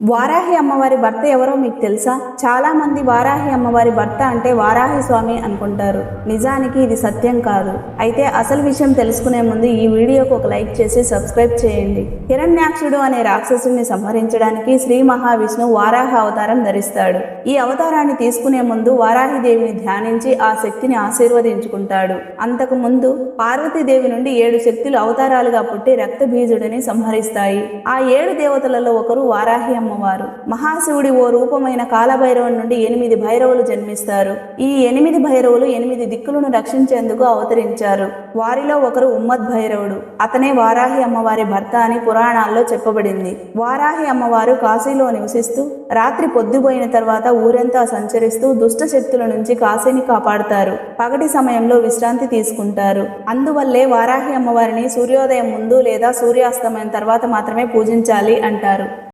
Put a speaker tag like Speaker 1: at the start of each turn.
Speaker 1: వారాహి అమ్మవారి భర్త ఎవరో మీకు తెలుసా? చాలా మంది వారాహి అమ్మవారి భర్త అంటే వారాహి స్వామి అనుకుంటారు. నిజానికి ఇది సత్యం కాదు. అయితే అసలు విషయం తెలుసుకునే ముందు ఈ వీడియోకు ఒక లైక్ చేసి సబ్స్క్రైబ్ చేయండి. హిరణ్యాక్షుడు అనే రాక్షసుడిని సంహరించడానికి శ్రీ మహావిష్ణువు వారాహ అవతారం ధరిస్తాడు. ఈ అవతారాన్ని తీసుకునే ముందు వారాహి దేవిని ధ్యానించి ఆ శక్తిని ఆశీర్వదించుకుంటాడు. అంతకు ముందు పార్వతీదేవి నుండి ఏడు శక్తులు అవతారాలుగా పుట్టి రక్త బీజుడిని సంహరిస్తాయి. ఆ ఏడు దేవతలలో ఒకరు వారాహి అమ్మవారు. మహాశివుడి ఓ రూపమైన కాలభైరవం నుండి ఎనిమిది భైరవులు జన్మిస్తారు. ఈ ఎనిమిది భైరవులు ఎనిమిది దిక్కులను రక్షించేందుకు అవతరించారు. వారిలో ఒకరు ఉమ్మద్ భైరవుడు. అతనే వారాహి అమ్మవారి భర్త అని పురాణాల్లో చెప్పబడింది. వారాహి అమ్మవారు కాశీలో నివసిస్తూ రాత్రి పొద్దుపోయిన తర్వాత ఊరంతా సంచరిస్తూ దుష్ట శక్తుల నుంచి కాశీని కాపాడుతారు. పగటి సమయంలో విశ్రాంతి తీసుకుంటారు. అందువల్లే వారాహి అమ్మవారిని సూర్యోదయం ముందు లేదా సూర్యాస్తమయం తర్వాత మాత్రమే పూజించాలి అంటారు.